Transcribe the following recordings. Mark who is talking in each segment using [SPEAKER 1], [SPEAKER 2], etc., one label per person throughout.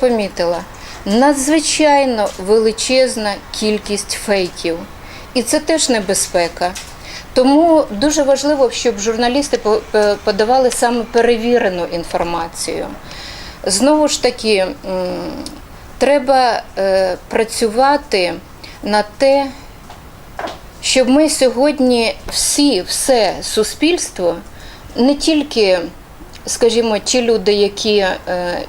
[SPEAKER 1] Помітила надзвичайно величезна кількість фейків, і це теж небезпека. Тому дуже важливо, щоб журналісти по- подавали саме перевірену інформацію. Знову ж таки, треба е, працювати на те, щоб ми сьогодні всі, все суспільство, не тільки, скажімо, ті люди, які е,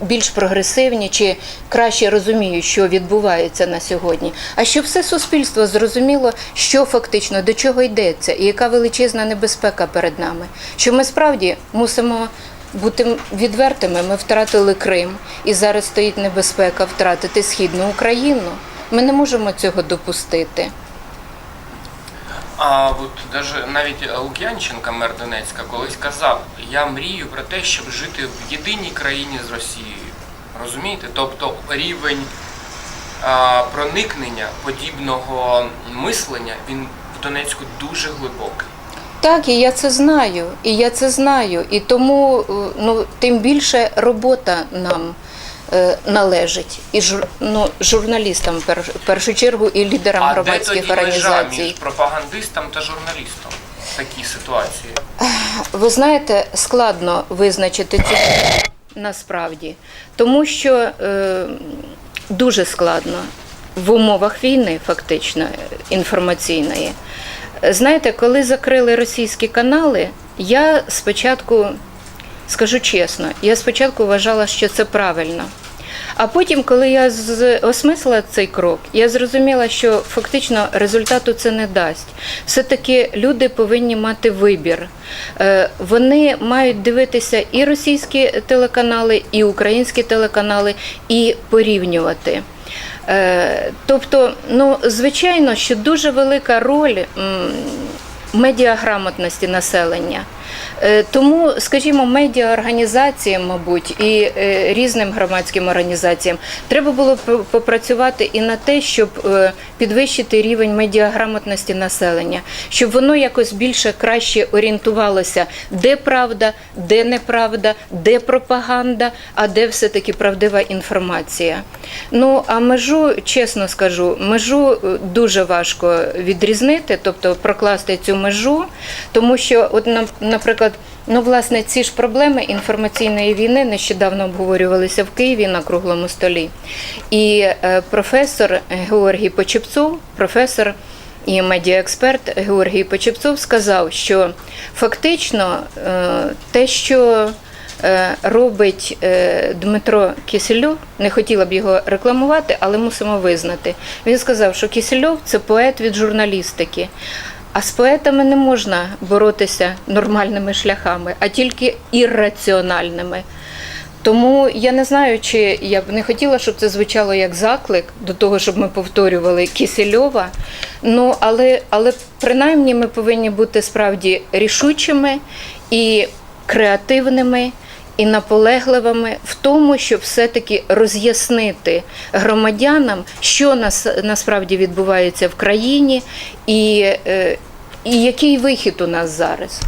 [SPEAKER 1] більш прогресивні чи краще розуміють, що відбувається на сьогодні, а щоб все суспільство зрозуміло, що фактично до чого йдеться, і яка величезна небезпека перед нами. Що ми справді мусимо. Бути відвертими, ми втратили Крим, і зараз стоїть небезпека втратити східну Україну. Ми не можемо цього допустити.
[SPEAKER 2] А от даже навіть Лук'янченка, мер Донецька, колись казав: я мрію про те, щоб жити в єдиній країні з Росією. Розумієте? Тобто рівень а, проникнення подібного мислення він в Донецьку дуже глибокий.
[SPEAKER 1] Так, і я це знаю, і я це знаю. І тому е, ну, тим більше робота нам належить. І жур, ну, журналістам в пер- в першу чергу і лідерам
[SPEAKER 2] а де
[SPEAKER 1] громадських
[SPEAKER 2] тоді межа
[SPEAKER 1] організацій.
[SPEAKER 2] між пропагандистом та журналістом в такій ситуації?
[SPEAKER 1] Ви знаєте, складно визначити цю насправді, тому що е, дуже складно в умовах війни, фактично е, інформаційної. Е, Знаєте, коли закрили російські канали, я спочатку, скажу чесно, я спочатку вважала, що це правильно. А потім, коли я осмислила цей крок, я зрозуміла, що фактично результату це не дасть. Все-таки люди повинні мати вибір. Е, Вони мають дивитися і російські телеканали, і українські телеканали, і порівнювати. Е, Тобто, ну, звичайно, що дуже велика роль медіаграмотності населення. Е, Тому, скажімо, медіаорганізаціям, мабуть, і е, різним громадським організаціям треба було попрацювати і на те, щоб е, підвищити рівень медіаграмотності населення, щоб воно якось більше краще орієнтувалося, де правда, де неправда, де пропаганда, а де все-таки правдива інформація. Ну а межу, чесно скажу, межу дуже важко відрізнити, тобто прокласти цю межу, тому що, от, нам- наприклад, ну власне ці ж проблеми інформаційної війни нещодавно обговорювалися в Києві на круглому столі. І е, професор Георгій Почепцов, професор і медіаексперт Георгій Почепцов сказав, що фактично е, те, що е, робить Дмитро Кисельов, не хотіла б його рекламувати, але мусимо визнати. Він сказав, що Кисельов це поет від журналістики. А з поетами не можна боротися нормальними шляхами, а тільки ірраціональними. Тому я не знаю, чи я б не хотіла, щоб це звучало як заклик до того, щоб ми повторювали Кисельова. Ну але, але принаймні ми повинні бути справді рішучими і креативними. І наполегливими в тому, щоб все-таки роз'яснити громадянам, що нас насправді відбувається в країні, і, е, і який вихід у нас зараз.